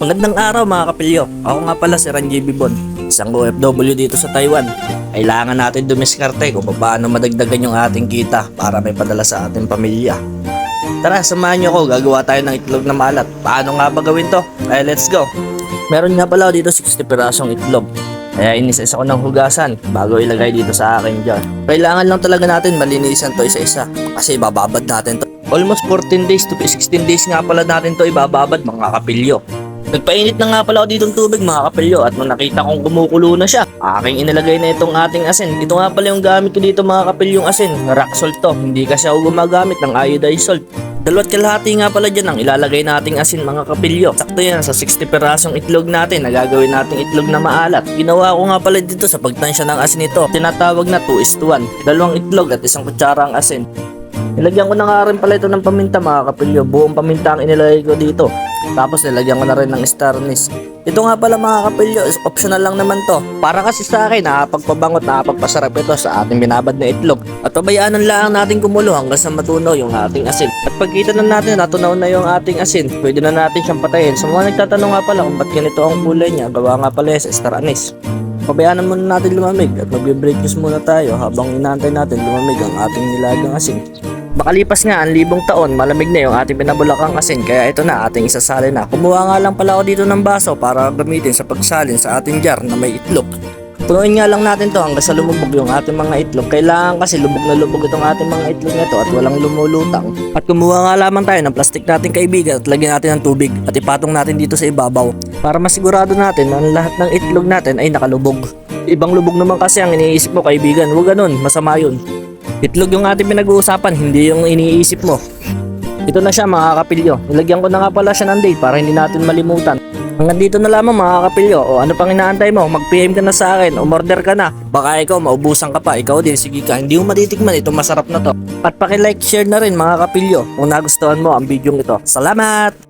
Magandang araw mga kapilyo. Ako nga pala si Ranjay Bibon, isang OFW dito sa Taiwan. Kailangan natin dumiskarte kung paano madagdagan yung ating kita para may padala sa ating pamilya. Tara, samahan niyo ako. Gagawa tayo ng itlog na malat. Paano nga ba gawin to? Ay, let's go. Meron nga pala dito 60 pirasong itlog. Kaya inis-isa ko ng hugasan bago ilagay dito sa aking jar. Kailangan lang talaga natin malinisan to isa-isa kasi ibababad natin to. Almost 14 days to 16 days nga pala natin to ibababad mga kapilyo. Nagpainit na nga pala ako dito ng tubig mga kapilyo at nung nakita kong kumukulo na siya, aking inilagay na itong ating asin. Ito nga pala yung gamit ko dito mga kapilyong asin, rock salt to. Hindi kasi ako gumagamit ng iodized salt. Dalawat kalahati nga pala dyan ang ilalagay nating asin mga kapilyo. Sakto yan sa 60 perasong itlog natin na gagawin nating itlog na maalat. Ginawa ko nga pala dito sa pagtansya ng asin ito. Tinatawag na 2 is to 1. Dalawang itlog at isang kutsara ang asin. Nilagyan ko na nga rin pala ito ng paminta mga kapilyo. Buong paminta ang inilagay ko dito. Tapos nilagyan ko na rin ng star anise. Ito nga pala mga kapilyo, optional lang naman to. Para kasi sa akin, nakapagpabangot, nakapagpasarap ito sa ating binabad na itlog. At pabayaan lang natin kumulo hanggang sa matunaw yung ating asin. At pagkita na natin natunaw na yung ating asin, pwede na natin siyang patayin. Sa mga nagtatanong nga pala kung ba't ganito ang kulay niya, gawa nga pala sa star anise. Pabayaan muna natin lumamig at magbe-break juice muna tayo habang inaantay natin lumamig ang ating nilagang asin. Makalipas nga ang libong taon, malamig na yung ating pinabulakang asin kaya ito na ating isasalin na. Kumuha nga lang pala ako dito ng baso para gamitin sa pagsalin sa ating jar na may itlog. Punuin nga lang natin to hanggang sa lumubog yung ating mga itlog. Kailangan kasi lubog na lubog itong ating mga itlog na to at walang lumulutang. At kumuha nga lamang tayo ng plastic nating kaibigan at lagyan natin ng tubig at ipatong natin dito sa ibabaw para masigurado natin na lahat ng itlog natin ay nakalubog. Ibang lubog naman kasi ang iniisip mo kaibigan. Huwag ganun, masama yun. Itlog yung ating pinag-uusapan, hindi yung iniisip mo. Ito na siya mga kapilyo. Nilagyan ko na nga pala siya ng date para hindi natin malimutan. Hanggang dito na lamang mga kapilyo. O ano pang inaantay mo? Mag-PM ka na sa akin. Umorder ka na. Baka ikaw maubusan ka pa. Ikaw din. Sige ka. Hindi mo matitikman. Ito masarap na to. At paki-like, share na rin mga kapilyo kung nagustuhan mo ang video ito. Salamat!